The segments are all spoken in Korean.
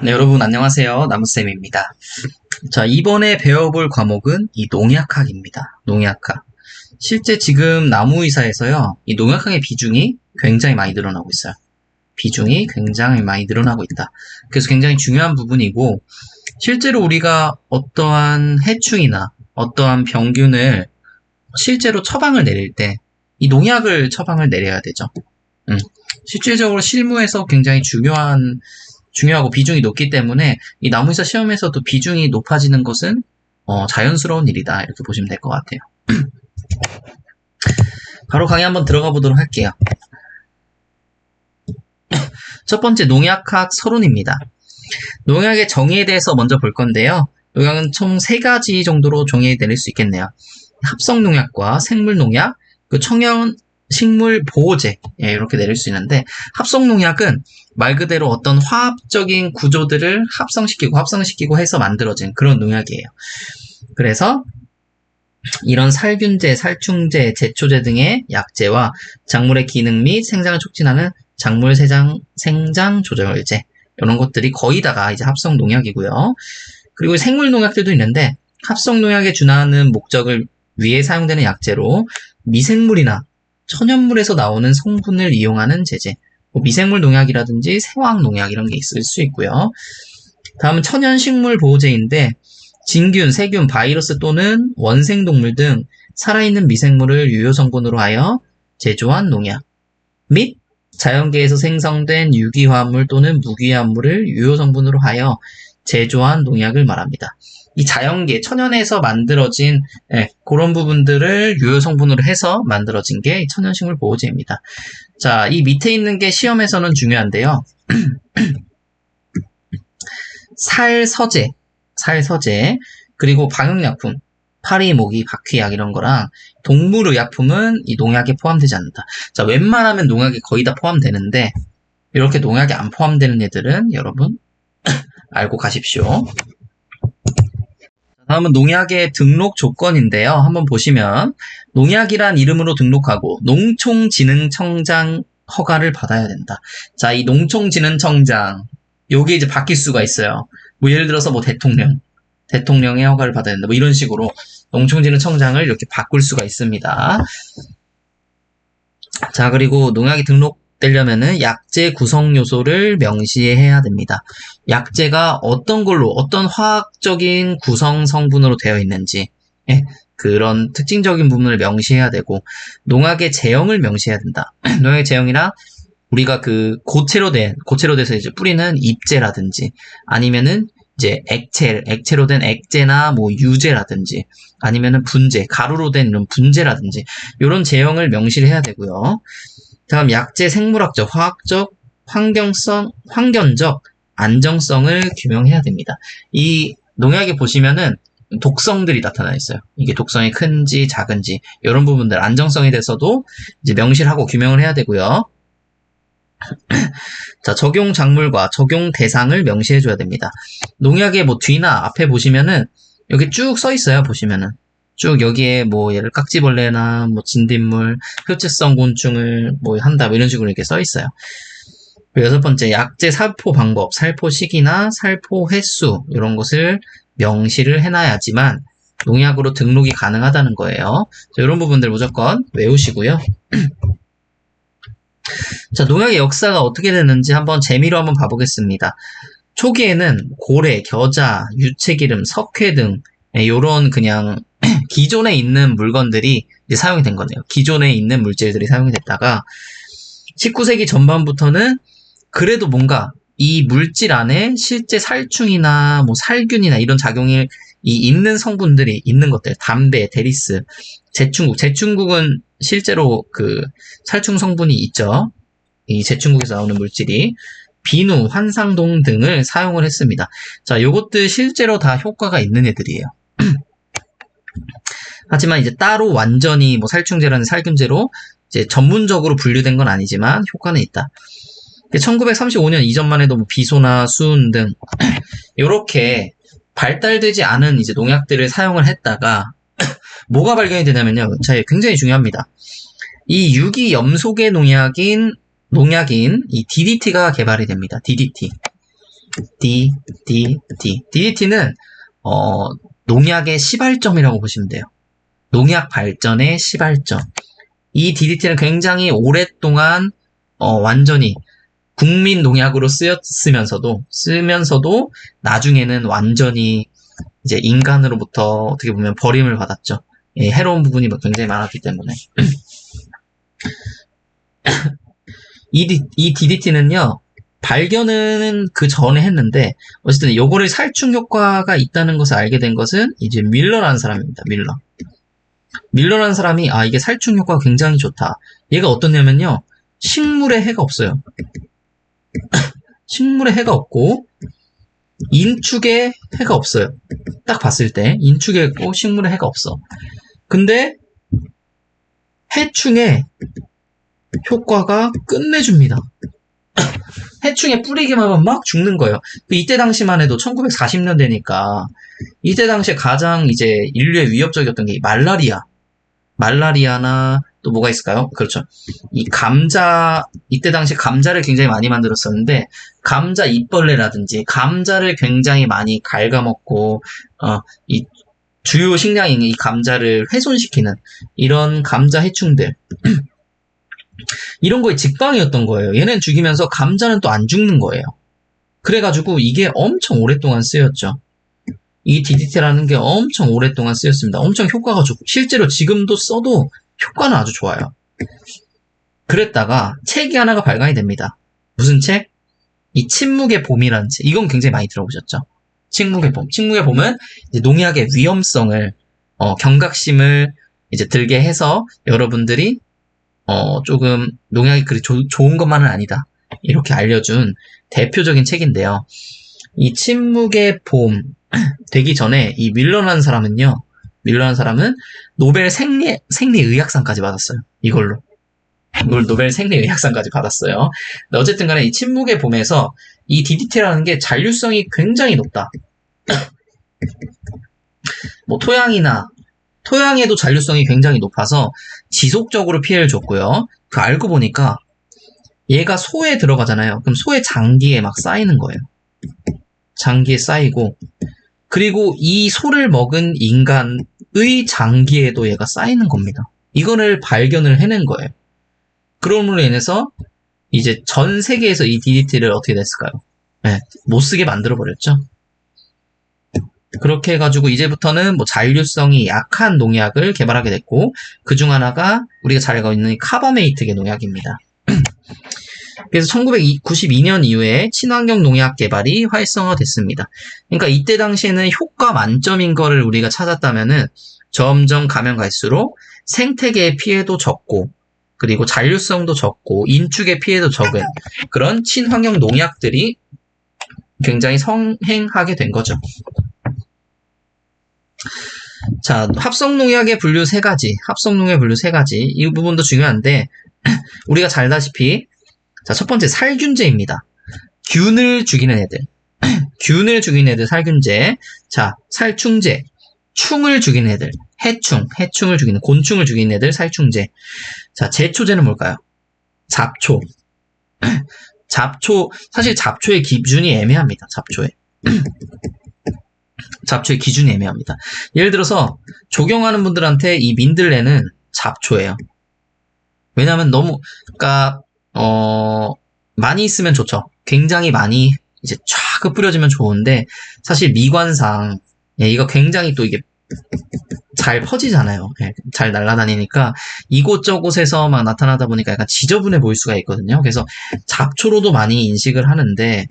네, 여러분 안녕하세요. 나무쌤입니다. 자, 이번에 배워볼 과목은 이 농약학입니다. 농약학. 실제 지금 나무의사에서요, 이 농약학의 비중이 굉장히 많이 늘어나고 있어요. 비중이 굉장히 많이 늘어나고 있다. 그래서 굉장히 중요한 부분이고, 실제로 우리가 어떠한 해충이나 어떠한 병균을 실제로 처방을 내릴 때, 이 농약을 처방을 내려야 되죠. 음, 실질적으로 실무에서 굉장히 중요한 중요하고 비중이 높기 때문에 이 나무의사 시험에서도 비중이 높아지는 것은 어, 자연스러운 일이다 이렇게 보시면 될 것 같아요. 바로 강의 한번 들어가 보도록 할게요. 첫 번째 농약학 서론입니다. 농약의 정의에 대해서 먼저 볼 건데요. 농약은 총 세 가지 정도로 정의 내릴 수 있겠네요. 합성 농약과 생물 농약, 그 청연 식물 보호제 예, 이렇게 내릴 수 있는데 합성 농약은 말 그대로 어떤 화학적인 구조들을 합성시키고 합성시키고 해서 만들어진 그런 농약이에요. 그래서 이런 살균제, 살충제, 제초제 등의 약제와 작물의 기능 및 생장을 촉진하는 작물 세장, 생장 조절제 이런 것들이 거의 다가 이제 합성 농약이고요. 그리고 생물 농약들도 있는데 합성 농약에 준하는 목적을 위해 사용되는 약제로 미생물이나 천연물에서 나오는 성분을 이용하는 제제, 뭐 미생물 농약이라든지 세화학 농약 이런 게 있을 수 있고요. 다음은 천연식물 보호제인데 진균, 세균, 바이러스 또는 원생동물 등 살아있는 미생물을 유효 성분으로 하여 제조한 농약 및 자연계에서 생성된 유기화합물 또는 무기화합물을 유효 성분으로 하여 제조한 농약을 말합니다. 이 자연계, 천연에서 만들어진 예, 그런 부분들을 유효 성분으로 해서 만들어진 게 천연식물 보호제입니다. 자, 이 밑에 있는 게 시험에서는 중요한데요. 살서제, 살서제, 그리고 방역약품, 파리, 모기, 바퀴약 이런 거랑 동물의약품은 이 농약에 포함되지 않는다. 자, 웬만하면 농약이 거의 다 포함되는데 이렇게 농약에 안 포함되는 애들은 여러분 알고 가십시오. 다음은 농약의 등록 조건인데요. 한번 보시면 농약이란 이름으로 등록하고 농촌진흥청장 허가를 받아야 된다. 자, 이 농촌진흥청장 요게 이제 바뀔 수가 있어요. 뭐 예를 들어서 뭐 대통령, 대통령의 허가를 받아야 된다. 뭐 이런 식으로 농촌진흥청장을 이렇게 바꿀 수가 있습니다. 자, 그리고 농약이 등록 되려면은 약재 구성 요소를 명시해야 됩니다. 약재가 어떤 걸로 어떤 화학적인 구성 성분으로 되어 있는지 예, 그런 특징적인 부분을 명시해야 되고 농약의 제형을 명시해야 된다. 농약의 제형이랑 우리가 그 고체로 된 고체로 돼서 이제 뿌리는 잎제라든지 아니면은 이제 액체 액체로 된 액제나 뭐 유제라든지 아니면은 분재 가루로 된 이런 분재라든지 이런 제형을 명시를 해야 되고요. 다음 약재 생물학적, 화학적, 환경성, 환경적 안정성을 규명해야 됩니다. 이 농약에 보시면은 독성들이 나타나 있어요. 이게 독성이 큰지 작은지 이런 부분들 안정성에 대해서도 이제 명시를 하고 규명을 해야 되고요. 자, 적용 작물과 적용 대상을 명시해 줘야 됩니다. 농약의 뭐 뒤나 앞에 보시면은 여기 쭉 써 있어요. 보시면은 쭉 여기에 뭐 얘를 깍지벌레나 뭐 진딧물, 흡체성 곤충을 뭐 한다 뭐 이런 식으로 이렇게 써 있어요. 여섯 번째 약재 살포 방법, 살포 시기나 살포 횟수 이런 것을 명시를 해놔야지만 농약으로 등록이 가능하다는 거예요. 자, 이런 부분들 무조건 외우시고요. 자, 농약의 역사가 어떻게 됐는지 한번 재미로 한번 봐보겠습니다. 초기에는 고래, 겨자, 유채기름, 석회 등 이런 그냥 기존에 있는 물건들이 사용이 된 거네요. 기존에 있는 물질들이 사용이 됐다가 19세기 전반부터는 그래도 뭔가 이 물질 안에 실제 살충이나 뭐 살균이나 이런 작용이 있는 성분들이 있는 것들, 담배, 데리스, 제충국. 제충국은 실제로 그 살충 성분이 있죠. 이 제충국에서 나오는 물질이 비누, 환상동 등을 사용을 했습니다. 자, 요것들 실제로 다 효과가 있는 애들이에요. 하지만 이제 따로 완전히 뭐 살충제라는 살균제로 이제 전문적으로 분류된 건 아니지만 효과는 있다. 1935년 이전만 해도 뭐 비소나 수은 등 이렇게 발달되지 않은 이제 농약들을 사용을 했다가 뭐가 발견이 되냐면요. 자, 굉장히 중요합니다. 이 유기 염소계 농약인 농약인 이 DDT가 개발이 됩니다. DDT. D, D, D. DDT는 어, 농약의 시발점이라고 보시면 돼요. 농약 발전의 시발점. 이 DDT는 굉장히 오랫동안 어, 완전히 국민 농약으로 쓰였으면서도 쓰면서도 나중에는 완전히 이제 인간으로부터 어떻게 보면 버림을 받았죠. 예, 해로운 부분이 굉장히 많았기 때문에. 이, 디- 이 DDT는요, 발견은 그 전에 했는데, 어쨌든 요거를 살충 효과가 있다는 것을 알게 된 것은 이제 밀러라는 사람입니다. 밀러. 밀러라는 사람이, 아, 이게 살충 효과가 굉장히 좋다. 얘가 어떠냐면요, 식물에 해가 없어요. 식물에 해가 없고, 인축에 해가 없어요. 딱 봤을 때, 인축에 있고, 식물에 해가 없어. 근데, 해충에 효과가 끝내줍니다. 해충에 뿌리기만 하면 막 죽는 거예요. 그 이때 당시만 해도 1940년대니까 이때 당시에 가장 이제 인류에 위협적이었던 게 말라리아. 말라리아나 또 뭐가 있을까요? 그렇죠. 이 감자 이때 당시 감자를 굉장히 많이 만들었었는데 감자 잎벌레라든지 감자를 굉장히 많이 갉아먹고 어, 이 주요 식량인 이 감자를 훼손시키는 이런 감자 해충들 이런 거에 직방이었던 거예요. 얘는 죽이면서 감자는 또 안 죽는 거예요. 그래가지고 이게 엄청 오랫동안 쓰였죠. 이 DDT라는 게 엄청 오랫동안 쓰였습니다. 엄청 효과가 좋고 실제로 지금도 써도 효과는 아주 좋아요. 그랬다가 책이 하나가 발간이 됩니다. 무슨 책? 이 침묵의 봄이라는 책. 이건 굉장히 많이 들어보셨죠? 침묵의 봄. 침묵의 봄은 농약의 위험성을 어, 경각심을 이제 들게 해서 여러분들이 어, 조금 농약이 그리 조- 좋은 것만은 아니다. 이렇게 알려준 대표적인 책인데요. 이 침묵의 봄 되기 전에 이 밀러라는 사람은요. 밀러라는 사람은 노벨 생리 생리의학상까지 받았어요. 이걸로. 이걸 노벨 생리의학상까지 받았어요. 어쨌든 간에 이 침묵의 봄에서 이 DDT라는 게 잔류성이 굉장히 높다. 뭐 토양이나 토양에도 잔류성이 굉장히 높아서 지속적으로 피해를 줬고요. 그 알고 보니까 얘가 소에 들어가잖아요. 그럼 소의 장기에 막 쌓이는 거예요. 장기에 쌓이고 그리고 이 소를 먹은 인간의 장기에도 얘가 쌓이는 겁니다. 이거를 발견을 해낸 거예요. 그럼으로 인해서 이제 전 세계에서 이 DDT를 어떻게 됐을까요? 네, 못 쓰게 만들어 버렸죠. 그렇게 해가지고 이제부터는 뭐 잔류성이 약한 농약을 개발하게 됐고 그 중 하나가 우리가 잘 알고 있는 이 카바메이트계 농약입니다. 그래서 1992년 이후에 친환경 농약 개발이 활성화됐습니다. 그러니까 이때 당시에는 효과 만점인 거를 우리가 찾았다면은 점점 가면 갈수록 생태계의 피해도 적고 그리고 잔류성도 적고 인축의 피해도 적은 그런 친환경 농약들이 굉장히 성행하게 된 거죠. 자, 합성농약의 분류 세 가지, 합성농약 분류 세 가지. 이 부분도 중요한데, 우리가 잘 다시피, 자, 첫 번째 살균제입니다. 균을 죽이는 애들. 균을 죽이는 애들 살균제. 자, 살충제. 충을 죽이는 애들. 해충, 해충을 죽이는, 곤충을 죽이는 애들 살충제. 자, 제초제는 뭘까요? 잡초. 잡초, 사실 잡초의 기준이 애매합니다. 잡초에. 잡초의 기준이 애매합니다. 예를 들어서 조경하는 분들한테 이 민들레는 잡초예요. 왜냐하면 너무 그러니까 어 많이 있으면 좋죠. 굉장히 많이 이제 쫙 뿌려지면 좋은데 사실 미관상 예, 이거 굉장히 또 이게 잘 퍼지잖아요. 예, 잘 날아다니니까 이곳저곳에서 막 나타나다 보니까 약간 지저분해 보일 수가 있거든요. 그래서 잡초로도 많이 인식을 하는데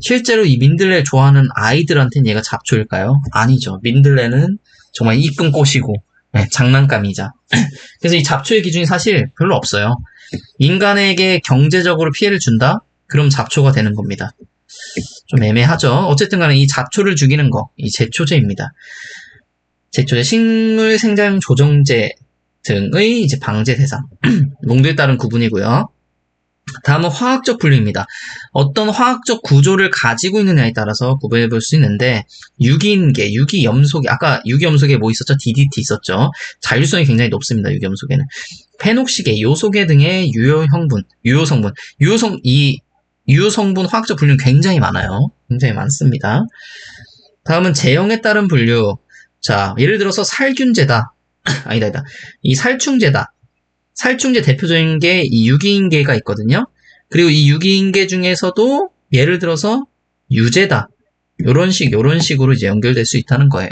실제로 이 민들레 좋아하는 아이들한테는 얘가 잡초일까요? 아니죠. 민들레는 정말 이쁜 꽃이고 예, 장난감이자. 그래서 이 잡초의 기준이 사실 별로 없어요. 인간에게 경제적으로 피해를 준다? 그럼 잡초가 되는 겁니다. 좀 애매하죠. 어쨌든 간에 이 잡초를 죽이는 거, 이 제초제입니다. 제초제, 식물 생장 조정제 등의 이제 방제 대상. 농도에 따른 구분이고요. 다음은 화학적 분류입니다. 어떤 화학적 구조를 가지고 있느냐에 따라서 구분해 볼 수 있는데 유기인계, 유기염소계, 아까 유기염소계 뭐 있었죠? DDT 있었죠? 자율성이 굉장히 높습니다. 유기염소계는. 페녹시계, 요소계 등의 유효 성분, 유효 성분, 유효 성 이 유성분 화학적 분류 굉장히 많아요. 굉장히 많습니다. 다음은 제형에 따른 분류. 자, 예를 들어서 살균제다. 아니다, 아니다. 이 살충제다. 살충제 대표적인 게 이 유기인계가 있거든요. 그리고 이 유기인계 중에서도 예를 들어서 유제다. 요런 식, 요런 식으로 이제 연결될 수 있다는 거예요.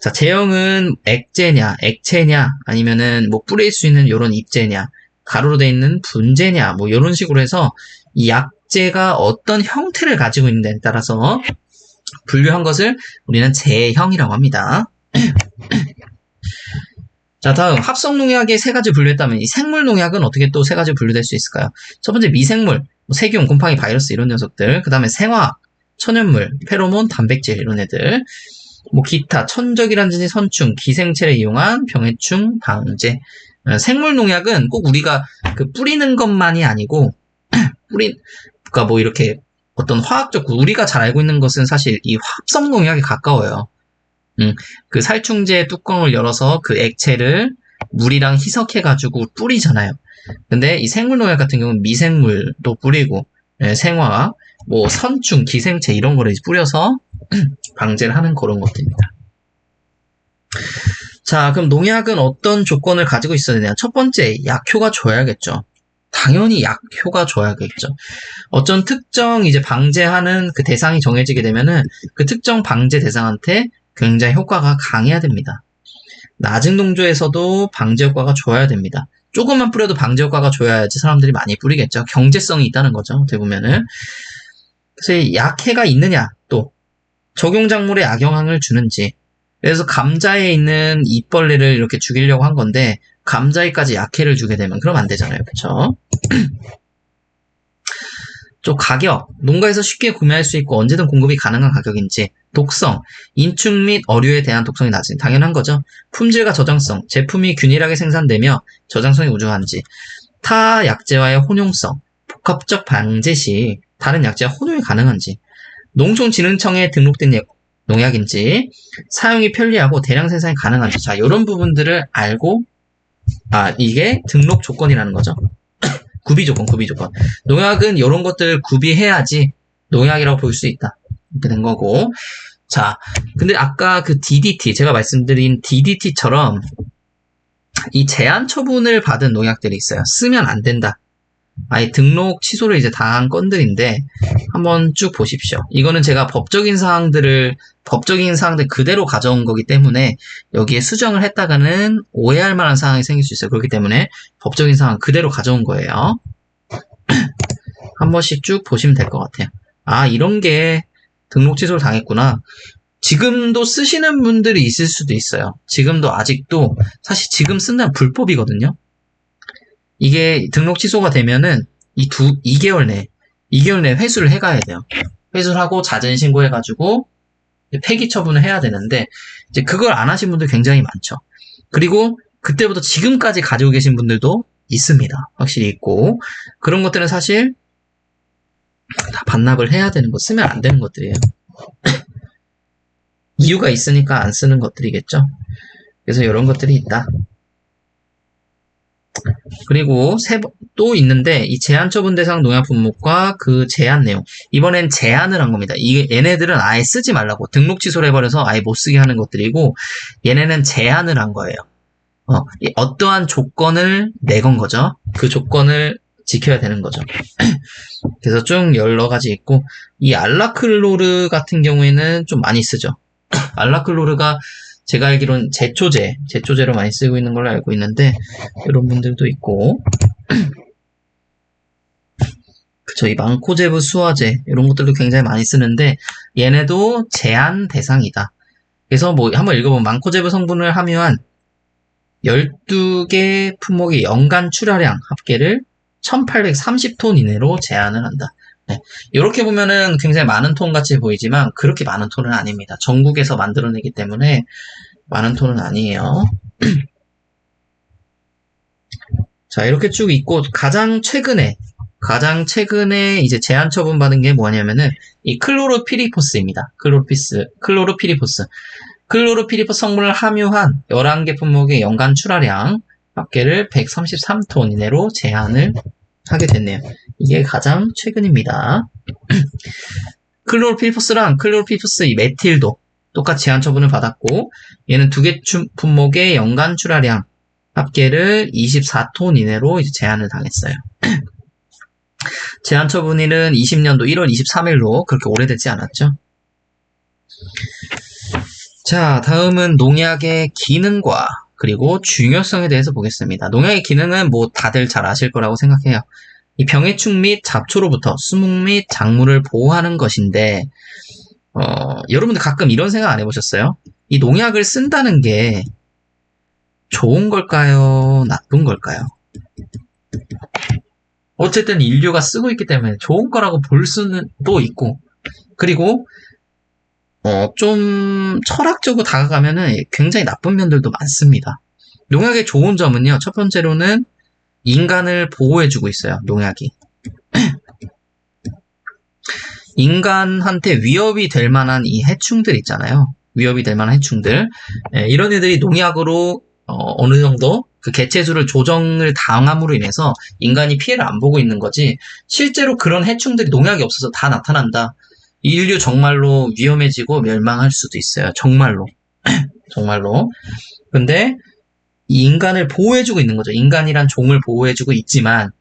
자, 제형은 액제냐, 액체냐, 아니면은 뭐 뿌릴 수 있는 요런 입제냐, 가루로 되어 있는 분제냐, 뭐 요런 식으로 해서 이 약제가 어떤 형태를 가지고 있는데에 따라서 분류한 것을 우리는 제형이라고 합니다. 자, 다음 합성 농약의 세 가지 분류했다면 이 생물 농약은 어떻게 또 세 가지 분류될 수 있을까요? 첫 번째 미생물, 뭐 세균, 곰팡이, 바이러스 이런 녀석들. 그 다음에 생화학, 천연물, 페로몬, 단백질 이런 애들. 뭐 기타, 천적이라든지 선충, 기생체를 이용한 병해충 방제. 어, 생물 농약은 꼭 우리가 그 뿌리는 것만이 아니고 뿌린 그러니까 뭐 이렇게 어떤 화학적 우리가 잘 알고 있는 것은 사실 이 합성 농약에 가까워요. 음, 그 살충제 뚜껑을 열어서 그 액체를 물이랑 희석해가지고 뿌리잖아요. 근데 이 생물농약 같은 경우는 미생물도 뿌리고, 예, 생화, 뭐 선충, 기생체 이런 거를 뿌려서 방제를 하는 그런 것들입니다. 자, 그럼 농약은 어떤 조건을 가지고 있어야 되냐? 첫 번째, 약효가 좋아야겠죠. 당연히 약효가 좋아야겠죠. 어쩐 특정 이제 방제하는 그 대상이 정해지게 되면은 그 특정 방제 대상한테 굉장히 효과가 강해야 됩니다. 낮은 농도에서도 방제 효과가 좋아야 됩니다. 조금만 뿌려도 방제 효과가 좋아야지 사람들이 많이 뿌리겠죠. 경제성이 있다는 거죠. 어떻게 보면은. 그래서 약해가 있느냐, 또 적용 작물에 악영향을 주는지. 그래서 감자에 있는 잎벌레를 이렇게 죽이려고 한 건데 감자에까지 약해를 주게 되면 그럼 안 되잖아요. 그렇죠? 또 가격, 농가에서 쉽게 구매할 수 있고 언제든 공급이 가능한 가격인지, 독성, 인축 및 어류에 대한 독성이 낮은 당연한 거죠. 품질과 저장성, 제품이 균일하게 생산되며 저장성이 우수한지, 타 약재와의 혼용성, 복합적 방제 시 다른 약재와 혼용이 가능한지, 농촌진흥청에 등록된 농약인지, 사용이 편리하고 대량 생산이 가능한지, 자, 이런 부분들을 알고, 아, 이게 등록 조건이라는 거죠. 구비 조건, 구비 조건. 농약은 이런 것들을 구비해야지 농약이라고 볼 수 있다. 이렇게 된 거고. 자, 근데 아까 그 DDT, 제가 말씀드린 DDT처럼 이 제한 처분을 받은 농약들이 있어요. 쓰면 안 된다. 아예 등록 취소를 이제 당한 건들인데 한번 쭉 보십시오. 이거는 제가 법적인 사항들을 법적인 사항들 그대로 가져온 거기 때문에 여기에 수정을 했다가는 오해할 만한 상황이 생길 수 있어요. 그렇기 때문에 법적인 사항 그대로 가져온 거예요. 한 번씩 쭉 보시면 될 것 같아요. 아 이런 게 등록 취소를 당했구나. 지금도 쓰시는 분들이 있을 수도 있어요. 지금도 아직도 사실 지금 쓴다는 불법이거든요. 이게 등록 취소가 되면은 이 두, 2개월 내, 2개월 내 회수를 해가야 돼요. 회수를 하고 자진 신고해가지고 폐기 처분을 해야 되는데 이제 그걸 안 하신 분들 굉장히 많죠. 그리고 그때부터 지금까지 가지고 계신 분들도 있습니다. 확실히 있고 그런 것들은 사실 다 반납을 해야 되는 거 쓰면 안 되는 것들이에요. 이유가 있으니까 안 쓰는 것들이겠죠. 그래서 이런 것들이 있다. 그리고 세, 또 있는데 이 제한 처분 대상 농약 품목과 그 제한 내용 이번엔 제한을 한 겁니다. 이 얘네들은 아예 쓰지 말라고 등록 취소를 해버려서 아예 못 쓰게 하는 것들이고 얘네는 제한을 한 거예요. 어, 어떠한 조건을 내건 거죠. 그 조건을 지켜야 되는 거죠. 그래서 쭉 여러 가지 있고 이 알라클로르 같은 경우에는 좀 많이 쓰죠. 알라클로르가 제가 알기로는 제초제, 제초제로 많이 쓰고 있는 걸로 알고 있는데 이런 분들도 있고 그쵸 이 망코제브 수화제 이런 것들도 굉장히 많이 쓰는데 얘네도 제한 대상이다. 그래서 뭐 한번 읽어보면 망코제브 성분을 함유한 12개 품목의 연간 출하량 합계를 1830톤 이내로 제한을 한다. 네. 이렇게 보면은 굉장히 많은 톤 같이 보이지만 그렇게 많은 톤은 아닙니다. 전국에서 만들어내기 때문에 많은 톤은 아니에요. 자, 이렇게 쭉 있고 가장 최근에 가장 최근에 이제 제한 처분 받은 게 뭐냐면은 이 클로로피리포스입니다. 클로로피스, 클로로피리포스. 클로로피리포스 성분을 함유한 11개 품목의 연간 출하량 합계를 133톤 이내로 제한을 하게 됐네요. 이게 가장 최근입니다. 클로로피리포스랑 클로로피리포스 이 메틸도 똑같이 제한 처분을 받았고 얘는 두 개 품목의 연간 출하량 합계를 24톤 이내로 이제 제한을 당했어요. 제한 처분일은 20년도 1월 23일로 그렇게 오래되지 않았죠. 자, 다음은 농약의 기능과 그리고 중요성에 대해서 보겠습니다. 농약의 기능은 뭐 다들 잘 아실 거라고 생각해요. 이 병해충 및 잡초로부터 수목 및 작물을 보호하는 것인데, 어, 여러분들 가끔 이런 생각 안 해보셨어요? 이 농약을 쓴다는 게 좋은 걸까요? 나쁜 걸까요? 어쨌든 인류가 쓰고 있기 때문에 좋은 거라고 볼 수는 또 있고, 그리고 어, 좀 철학적으로 다가가면은 굉장히 나쁜 면들도 많습니다. 농약의 좋은 점은요, 첫 번째로는 인간을 보호해주고 있어요, 농약이. 인간한테 위협이 될 만한 이 해충들 있잖아요. 위협이 될 만한 해충들. 예, 이런 애들이 농약으로 어, 느 정도 그 개체수를 조정을 당함으로 인해서 인간이 피해를 안 보고 있는 거지 실제로 그런 해충들이 농약이 없어서 다 나타난다. 인류 정말로 위험해지고 멸망할 수도 있어요. 정말로. 정말로. 근데 이 인간을 보호해주고 있는 거죠. 인간이란 종을 보호해주고 있지만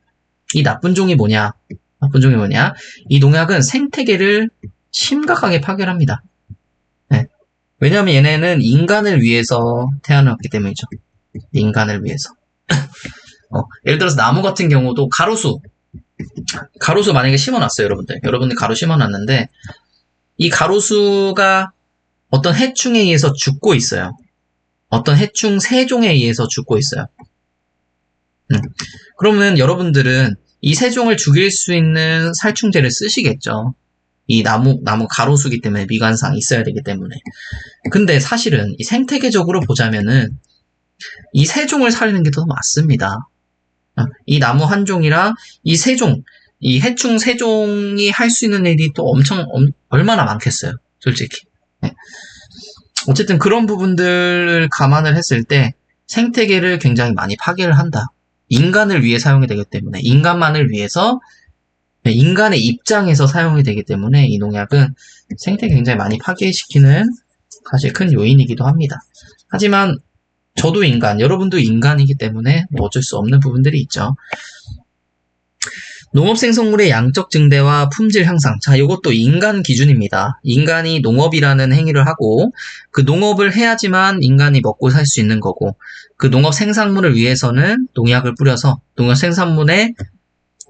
이 나쁜 종이 뭐냐? 나쁜 종이 뭐냐? 이 농약은 생태계를 심각하게 파괴합니다. 네. 왜냐하면 얘네는 인간을 위해서 태어났기 때문이죠. 인간을 위해서. 어, 예를 들어서 나무 같은 경우도 가로수. 가로수 만약에 심어놨어요, 여러분들. 여러분들 가로 심어놨는데, 이 가로수가 어떤 해충에 의해서 죽고 있어요. 어떤 해충 세종에 의해서 죽고 있어요. 음. 그러면 여러분들은 이 세종을 죽일 수 있는 살충제를 쓰시겠죠. 이 나무, 나무 가로수기 때문에 미관상 있어야 되기 때문에. 근데 사실은 이 생태계적으로 보자면은 이 세종을 살리는 게 더 맞습니다. 어, 이 나무 한 종이랑 이 세종, 이 해충 세종이 할 수 있는 일이 또 엄청, 엄, 얼마나 많겠어요. 솔직히. 네. 어쨌든 그런 부분들을 감안을 했을 때 생태계를 굉장히 많이 파괴를 한다. 인간을 위해 사용이 되기 때문에, 인간만을 위해서 네, 인간의 입장에서 사용이 되기 때문에 이 농약은 생태계 굉장히 많이 파괴시키는 사실 큰 요인이기도 합니다. 하지만 저도 인간, 여러분도 인간이기 때문에 뭐 어쩔 수 없는 부분들이 있죠. 농업생성물의 양적 증대와 품질 향상. 자, 이것도 인간 기준입니다. 인간이 농업이라는 행위를 하고 그 농업을 해야지만 인간이 먹고 살 수 있는 거고 그 농업 생산물을 위해서는 농약을 뿌려서 농업 생산물의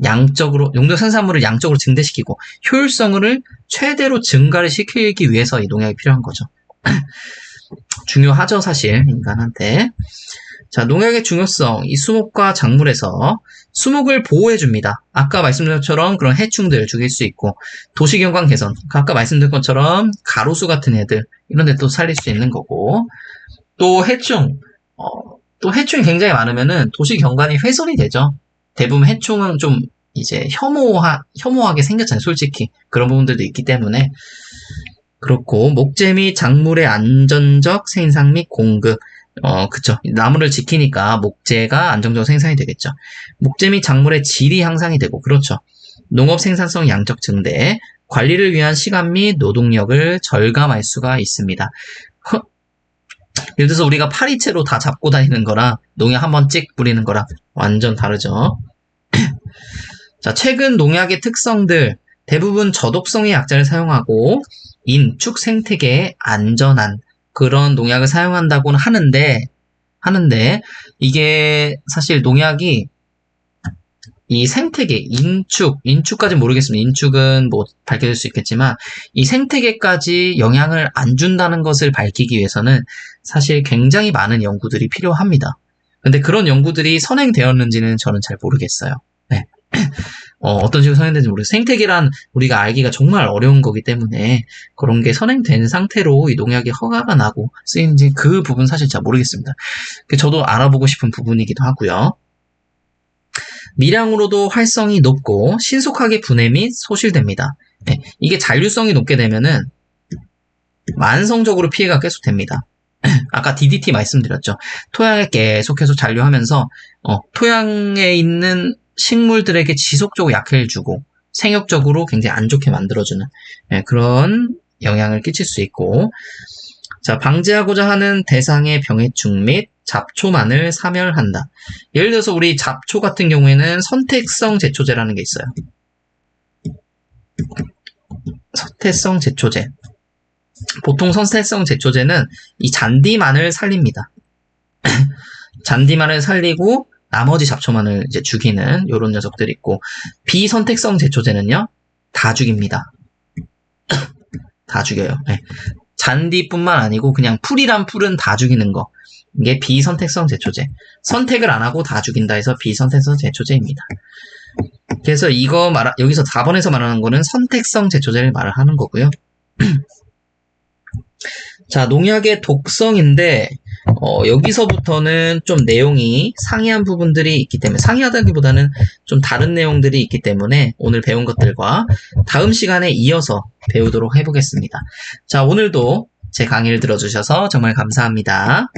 양적으로 농업 생산물을 양적으로 증대시키고 효율성을 최대로 증가를 시키기 위해서 이 농약이 필요한 거죠. 중요하죠, 사실, 인간한테. 자, 농약의 중요성, 이 수목과 작물에서 수목을 보호해줍니다. 아까 말씀드린 것처럼 그런 해충들 죽일 수 있고, 도시경관 개선, 아까 말씀드린 것처럼 가로수 같은 애들, 이런 데 또 살릴 수 있는 거고, 또 해충, 어, 또 해충이 굉장히 많으면은 도시경관이 훼손이 되죠. 대부분 해충은 좀 이제 혐오하, 혐오하게 생겼잖아요, 솔직히. 그런 부분들도 있기 때문에. 그렇고 목재 및 작물의 안전적 생산 및 공급 어 그쵸. 나무를 지키니까 목재가 안정적 생산이 되겠죠. 목재 및 작물의 질이 향상이 되고 그렇죠. 농업 생산성 양적 증대 관리를 위한 시간 및 노동력을 절감할 수가 있습니다. 예를 들어서 우리가 파리채로 다 잡고 다니는 거랑 농약 한 번 찍 뿌리는 거랑 완전 다르죠. 자 최근 농약의 특성들. 대부분 저독성의 약자를 사용하고 인축 생태계에 안전한 그런 농약을 사용한다고는 하는데 하는데 이게 사실 농약이 이 생태계 인축 인축까지 모르겠습니다. 인축은 뭐 밝혀질 수 있겠지만 이 생태계까지 영향을 안 준다는 것을 밝히기 위해서는 사실 굉장히 많은 연구들이 필요합니다. 근데 그런 연구들이 선행되었는지는 저는 잘 모르겠어요. 네. 어, 떤 식으로 선행되는지 모르겠어요. 생태계란 우리가 알기가 정말 어려운 거기 때문에 그런 게 선행된 상태로 이 농약이 허가가 나고 쓰이는지 그 부분 사실 잘 모르겠습니다. 저도 알아보고 싶은 부분이기도 하고요. 미량으로도 활성이 높고 신속하게 분해 및 소실됩니다. 네, 이게 잔류성이 높게 되면은 만성적으로 피해가 계속됩니다. 아까 DDT 말씀드렸죠. 토양에 계속해서 잔류하면서 어, 토양에 있는 식물들에게 지속적으로 약해를 주고 생육적으로 굉장히 안 좋게 만들어주는 예, 그런 영향을 끼칠 수 있고 자 방지하고자 하는 대상의 병해충 및 잡초만을 사멸한다. 예를 들어서 우리 잡초 같은 경우에는 선택성 제초제라는 게 있어요. 선택성 제초제. 보통 선택성 제초제는 이 잔디만을 살립니다. 잔디만을 살리고 나머지 잡초만을 이제 죽이는 이런 녀석들이 있고 비선택성 제초제는요 다 죽입니다. 다 죽여요. 네. 잔디뿐만 아니고 그냥 풀이란 풀은 다 죽이는 거 이게 비선택성 제초제. 선택을 안 하고 다 죽인다 해서 비선택성 제초제입니다. 그래서 이거 말 여기서 4번에서 말하는 거는 선택성 제초제를 말을 하는 거고요. 자, 농약의 독성인데 어, 여기서부터는 좀 내용이 상이한 부분들이 있기 때문에 상이하다기보다는 좀 다른 내용들이 있기 때문에 오늘 배운 것들과 다음 시간에 이어서 배우도록 해보겠습니다. 자, 오늘도 제 강의를 들어주셔서 정말 감사합니다.